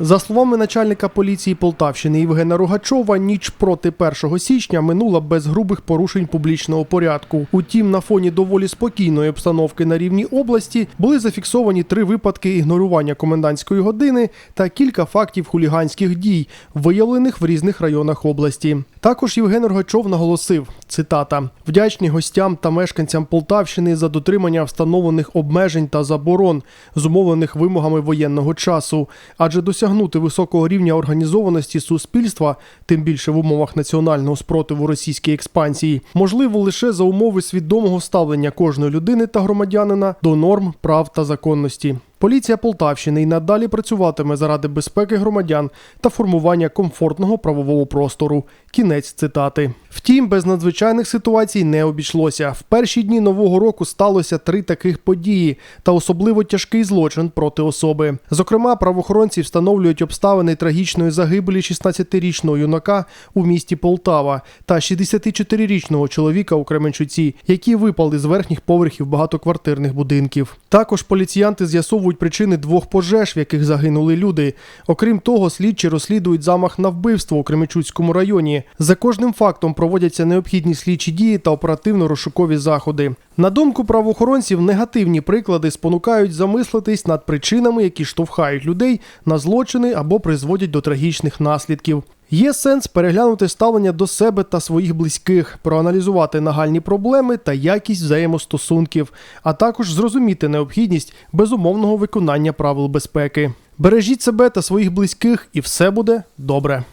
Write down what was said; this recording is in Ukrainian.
За словами начальника поліції Полтавщини Євгена Рогачова, ніч проти 1 січня минула без грубих порушень публічного порядку. Утім, на фоні доволі спокійної обстановки на рівні області були зафіксовані три випадки ігнорування комендантської години та кілька фактів хуліганських дій, виявлених в різних районах області. Також Євген Рогачов наголосив: цитата: вдячні гостям та мешканцям Полтавщини за дотримання встановлених обмежень та заборон, зумовлених вимогами воєнного часу, адже досягнути високого рівня організованості суспільства, тим більше в умовах національного спротиву російській експансії, можливо лише за умови свідомого ставлення кожної людини та громадянина до норм, прав та законності. Поліція Полтавщини й надалі працюватиме заради безпеки громадян та формування комфортного правового простору. Кінець цитати. Втім, без надзвичайних ситуацій не обійшлося. В перші дні нового року сталося три таких події та особливо тяжкий злочин проти особи. Зокрема, правоохоронці встановлюють обставини трагічної загибелі 16-річного юнака у місті Полтава та 64-річного чоловіка у Кременчуці, які випали з верхніх поверхів багатоквартирних будинків. Також поліціянти з'ясовують причини двох пожеж, в яких загинули люди. Окрім того, слідчі розслідують замах на вбивство у Кременчуцькому районі. За кожним фактом проводяться необхідні слідчі дії та оперативно-розшукові заходи. На думку правоохоронців, негативні приклади спонукають замислитись над причинами, які штовхають людей на злочини або призводять до трагічних наслідків. Є сенс переглянути ставлення до себе та своїх близьких, проаналізувати нагальні проблеми та якість взаємостосунків, а також зрозуміти необхідність безумовного виконання правил безпеки. Бережіть себе та своїх близьких, і все буде добре.